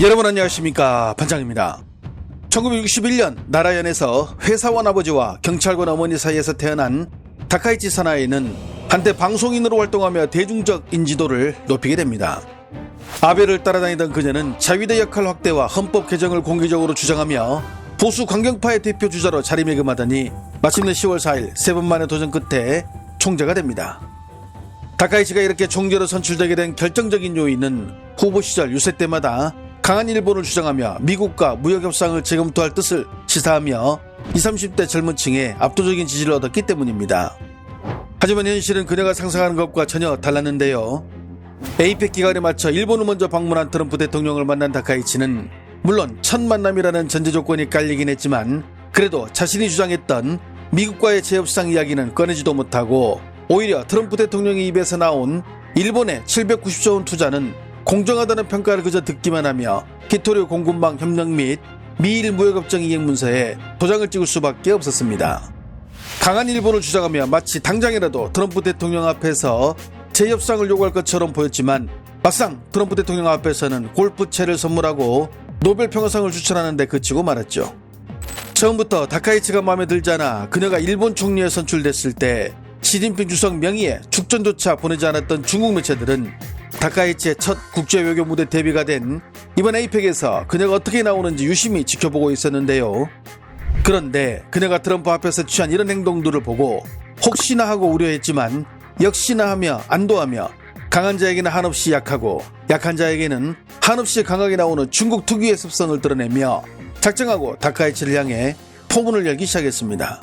여러분 안녕하십니까 반장입니다. 1961년 나라연에서 회사원 아버지와 경찰관 어머니 사이에서 태어난 다카이치 사나이는 한때 방송인으로 활동하며 대중적 인지도를 높이게 됩니다. 아베를 따라다니던 그녀는 자위대 역할 확대와 헌법 개정을 공개적으로 주장하며 보수 강경파의 대표 주자로 자리매김하더니 마침내 10월 4일 세 번 만의 도전 끝에 총재가 됩니다. 다카이치가 이렇게 총재로 선출되게 된 결정적인 요인은 후보 시절 유세 때마다 강한 일본을 주장하며 미국과 무역 협상을 재검토할 뜻을 시사하며 20, 30대 젊은 층에 압도적인 지지를 얻었기 때문입니다. 하지만 현실은 그녀가 상상하는 것과 전혀 달랐는데요. 에이펙 기간에 맞춰 일본을 먼저 방문한 트럼프 대통령을 만난 다카이치는 물론 첫 만남이라는 전제 조건이 깔리긴 했지만 그래도 자신이 주장했던 미국과의 재협상 이야기는 꺼내지도 못하고 오히려 트럼프 대통령의 입에서 나온 일본의 790조 원 투자는 공정하다는 평가를 그저 듣기만 하며 기토류 공군방 협력 및 미일 무역협정 이행 문서에 도장을 찍을 수밖에 없었습니다. 강한 일본을 주장하며 마치 당장이라도 트럼프 대통령 앞에서 재협상을 요구할 것처럼 보였지만 막상 트럼프 대통령 앞에서는 골프채를 선물하고 노벨 평화상을 추천하는데 그치고 말았죠. 처음부터 다카이치가 마음에 들잖아 그녀가 일본 총리에 선출됐을 때 시진핑 주석 명의의 축전조차 보내지 않았던 중국 매체들은 다카이치의 첫 국제 외교 무대 데뷔가 된 이번 에이펙에서 그녀가 어떻게 나오는지 유심히 지켜보고 있었는데요. 그런데 그녀가 트럼프 앞에서 취한 이런 행동들을 보고 혹시나 하고 우려했지만 역시나 하며 안도하며 강한 자에게는 한없이 약하고 약한 자에게는 한없이 강하게 나오는 중국 특유의 습성을 드러내며 작정하고 다카이치를 향해 포문을 열기 시작했습니다.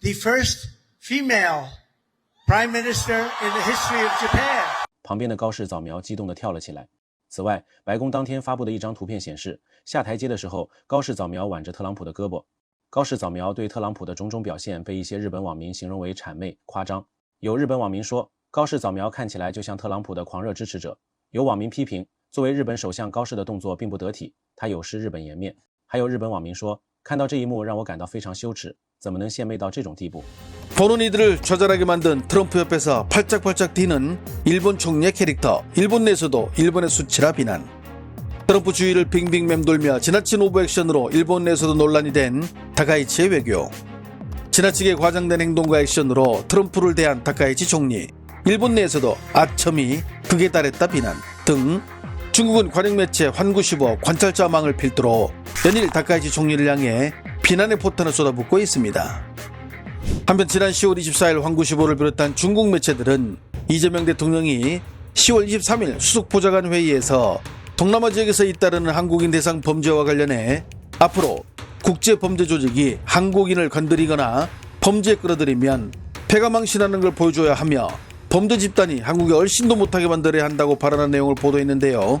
the first female prime minister in the history of Japan. 旁边的高市早苗激动地跳了起来。此外，白宫当天发布的一张图片显示，下台阶的时候，高市早苗挽着特朗普的胳膊。高市早苗对特朗普的种种表现被一些日本网民形容为谄媚夸张。有日本网民说，高市早苗看起来就像特朗普的狂热支持者。有网民批评，作为日本首相高市的动作并不得体，他有失日本颜面。还有日本网民说，看到这一幕让我感到非常羞耻，怎么能献媚到这种地步？ 보는 이들을 좌절하게 만든 트럼프 옆에서 팔짝팔짝 뛰는 일본 총리의 캐릭터, 일본 내에서도 일본의 수치라 비난. 트럼프 주위를 빙빙 맴돌며 지나친 오버액션으로 일본 내에서도 논란이 된 다카이치의 외교. 지나치게 과장된 행동과 액션으로 트럼프를 대한 다카이치 총리. 일본 내에서도 아첨이 극에 달했다 비난 등 중국은 관영매체 환구시보 관찰자망을 필두로 연일 다카이치 총리를 향해 비난의 포탄을 쏟아붓고 있습니다. 한편 지난 10월 24일 황구시보를 비롯한 중국 매체들은 이재명 대통령이 10월 23일 수석 보좌관 회의에서 동남아 지역에서 잇따르는 한국인 대상 범죄와 관련해 앞으로 국제 범죄 조직이 한국인을 건드리거나 범죄에 끌어들이면 패가 망신하는 걸 보여줘야 하며 범죄 집단이 한국에 얼씬도 못하게 만들어야 한다고 발언한 내용을 보도했는데요.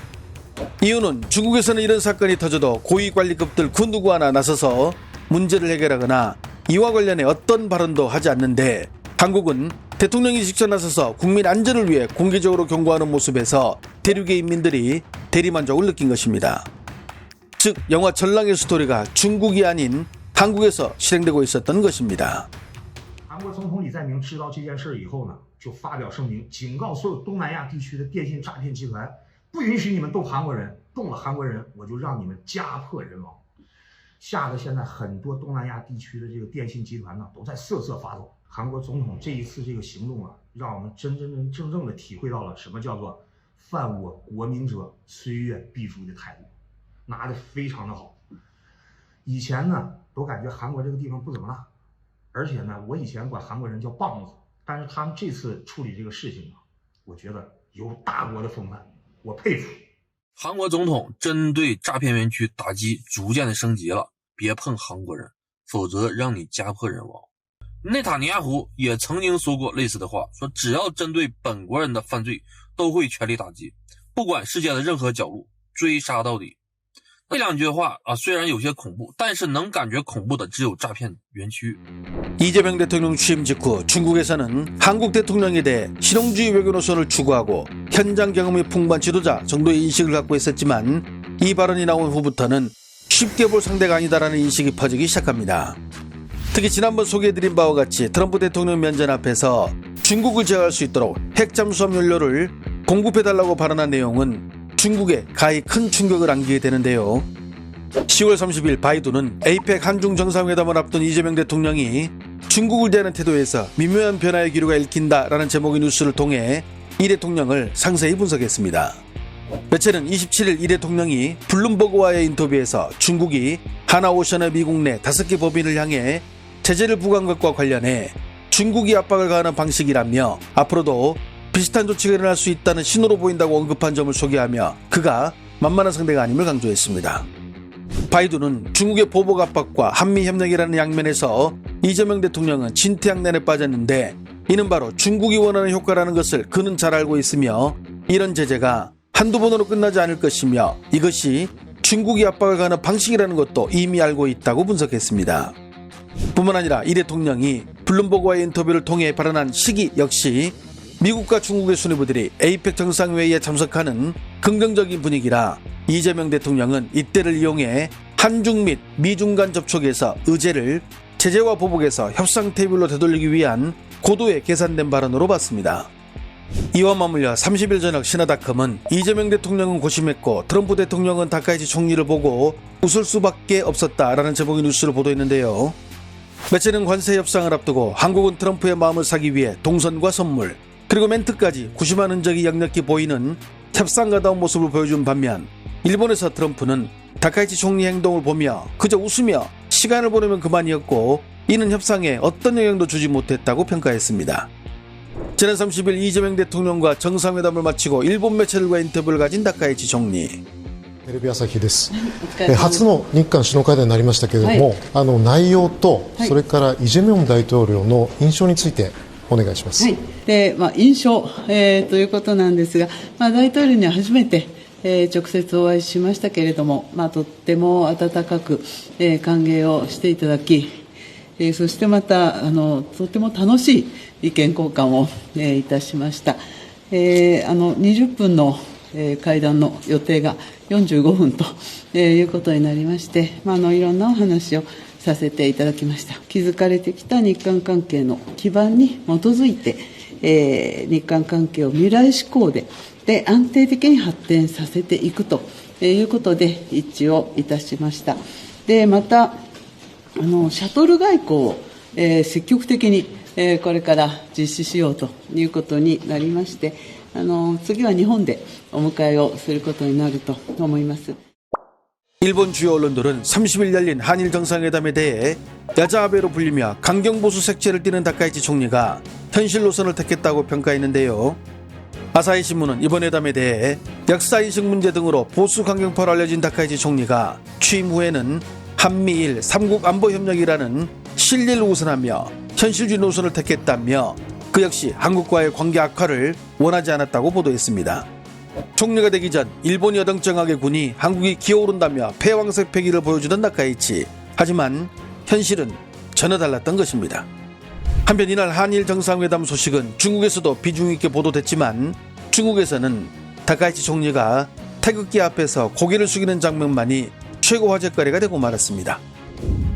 이유는 중국에서는 이런 사건이 터져도 고위 관리급들 그 누구 하나 나서서 문제를 해결하거나 이와 관련해 어떤 발언도 하지 않는데 한국은 대통령이 직접 나서서 국민 안전을 위해 공개적으로 경고하는 모습에서 대륙의 인민들이 대리만족을 느낀 것입니다. 즉 영화 전랑의 스토리가 중국이 아닌 한국에서 실행되고 있었던 것입니다. 韩国总统李在明知道这件事以后呢，就发表声明，警告所有东南亚地区的电信诈骗集团， 不允许你们动韩国人，动了韩国人，我就让你们家破人亡。吓得现在很多东南亚地区的这个电信集团呢，都在瑟瑟发抖。韩国总统这一次这个行动啊，让我们真真正正的体会到了什么叫做犯我国民者虽远必诛的态度，拿的非常的好。以前呢，都感觉韩国这个地方不怎么辣，而且呢，我以前管韩国人叫棒子，但是他们这次处理这个事情啊，我觉得有大国的风范，我佩服。韩国总统针对诈骗园区打击逐渐的升级了，别碰韩国人，否则让你家破人亡。内塔尼亚胡也曾经说过类似的话，说只要针对本国人的犯罪，都会全力打击，不管世界的任何角落，追杀到底。 这两句话啊，虽然有些恐怖，但是能感觉恐怖的只有诈骗园区。 이재명 대통령 취임 직후 중국에서는 한국 대통령에 대해 실용주의 외교 노선을 추구하고 현장 경험이 풍부한 지도자 정도의 인식을 갖고 있었지만 이 발언이 나온 후부터는 쉽게 볼 상대가 아니다라는 인식이 퍼지기 시작합니다. 특히 지난번 소개해드린 바와 같이 트럼프 대통령 면전 앞에서 중국을 제어할 수 있도록 핵 잠수함 연료를 공급해달라고 발언한 내용은 중국에 가히 큰 충격을 안기게 되는데요. 10월 30일 바이두는 에이펙 한중 정상회담을 앞둔 이재명 대통령이 중국을 대하는 태도에서 미묘한 변화의 기류가 읽힌다라는 제목의 뉴스를 통해 이 대통령을 상세히 분석했습니다. 매체는 27일 이 대통령이 블룸버그와의 인터뷰에서 중국이 하나오션의 미국 내 다섯 개 법인을 향해 제재를 부과한 것과 관련해 중국이 압박을 가하는 방식이라며 앞으로도 비슷한 조치가 일어날 수 있다는 신호로 보인다고 언급한 점을 소개하며 그가 만만한 상대가 아님을 강조했습니다. 바이두는 중국의 보복 압박과 한미 협력이라는 양면에서 이재명 대통령은 진퇴양난에 빠졌는데 이는 바로 중국이 원하는 효과라는 것을 그는 잘 알고 있으며 이런 제재가 한두 번으로 끝나지 않을 것이며 이것이 중국이 압박을 가하는 방식이라는 것도 이미 알고 있다고 분석했습니다. 뿐만 아니라 이 대통령이 블룸버그와의 인터뷰를 통해 발언한 시기 역시 미국과 중국의 수뇌부들이 에이펙 정상회의에 참석하는 긍정적인 분위기라 이재명 대통령은 이때를 이용해 한중 및 미중 간 접촉에서 의제를 제재와 보복에서 협상 테이블로 되돌리기 위한 고도의 계산된 발언으로 봤습니다. 이와 맞물려 30일 저녁 신화닷컴은 이재명 대통령은 고심했고 트럼프 대통령은 다카이치 총리를 보고 웃을 수밖에 없었다라는 제목의 뉴스를 보도했는데요. 매체는 관세 협상을 앞두고 한국은 트럼프의 마음을 사기 위해 동선과 선물 그리고 멘트까지 구심한 흔적이 역력히 보이는 협상가다운 모습을 보여준 반면 일본에서 트럼프는 다카이치 총리 행동을 보며 그저 웃으며 시간을 보내면 그만이었고 이는 협상에 어떤 영향도 주지 못했다고 평가했습니다. 지난 30일 이재명 대통령과 정상회담을 마치고 일본 매체들과 인터뷰를 가진 다카이치 총리 テレビ朝日です疲れ様ですえ初の日韓首脳会談になりましたけれども、はいあの内容と、はいそれからイ・ジェミョン大統領の印象について お願いします。はいでまあ、印象、えーということなんですが、まあ、大統領には初めて、えー直接お会いしましたけれども、まあ、とっても温かく、えー歓迎をしていただき、えーそしてまたあのとても楽しい意見交換を、えーいたしました。えーあの20分の、えー会談の予定が45分と、えーいうことになりまして、まあ、あのいろんなお話をさせていただきました。築かれてきた日韓関係の基盤に基づいて、えー日韓関係を未来志向でで安定的に発展させていくということで一致をいたしました。でまたあのシャトル外交を、えー積極的に、えーこれから実施しようということになりまして、あの次は日本でお迎えをすることになると思います。 일본 주요 언론들은 30일 열린 한일 정상회담에 대해 여자 아베로 불리며 강경보수 색채를 띠는 다카이치 총리가 현실 노선을 택했다고 평가했는데요. 아사히 신문은 이번 회담에 대해 역사인식 문제 등으로 보수 강경파로 알려진 다카이치 총리가 취임 후에는 한미일 삼국 안보 협력이라는 실리를 우선하며 현실주의 노선을 택했다며 그 역시 한국과의 관계 악화를 원하지 않았다고 보도했습니다. 총리가 되기 전 일본이 어정쩡하게 군이 한국이 기어오른다며 패왕색 패기를 보여주던 나카이치. 하지만 현실은 전혀 달랐던 것입니다. 한편 이날 한일 정상회담 소식은 중국에서도 비중 있게 보도됐지만 중국에서는 다카이치 총리가 태극기 앞에서 고개를 숙이는 장면만이 최고 화제거리가 되고 말았습니다.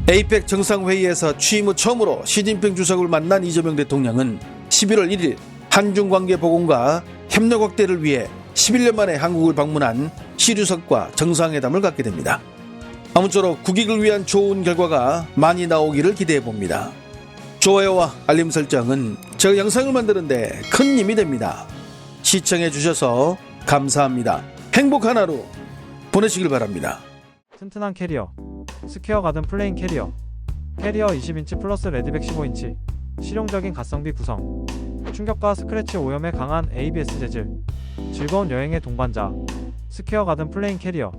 에이펙 정상회의에서 취임 후 처음으로 시진핑 주석을 만난 이재명 대통령은 11월 1일 한중 관계 복원과 협력 확대를 위해 11년 만에 한국을 방문한 시 주석과 정상회담을 갖게 됩니다. 아무쪼록 국익을 위한 좋은 결과가 많이 나오기를 기대해 봅니다. 좋아요와 알림 설정은 제가 영상을 만드는데 큰 힘이 됩니다. 시청해 주셔서 감사합니다. 행복한 하루 보내시길 바랍니다. 튼튼한 캐리어 스퀘어 가든 플레인 캐리어 캐리어 20인치 플러스 레드백 15인치 실용적인 가성비 구성 충격과 스크래치 오염에 강한 ABS 재질. 즐거운 여행의 동반자. 스퀘어 가든 플레인 캐리어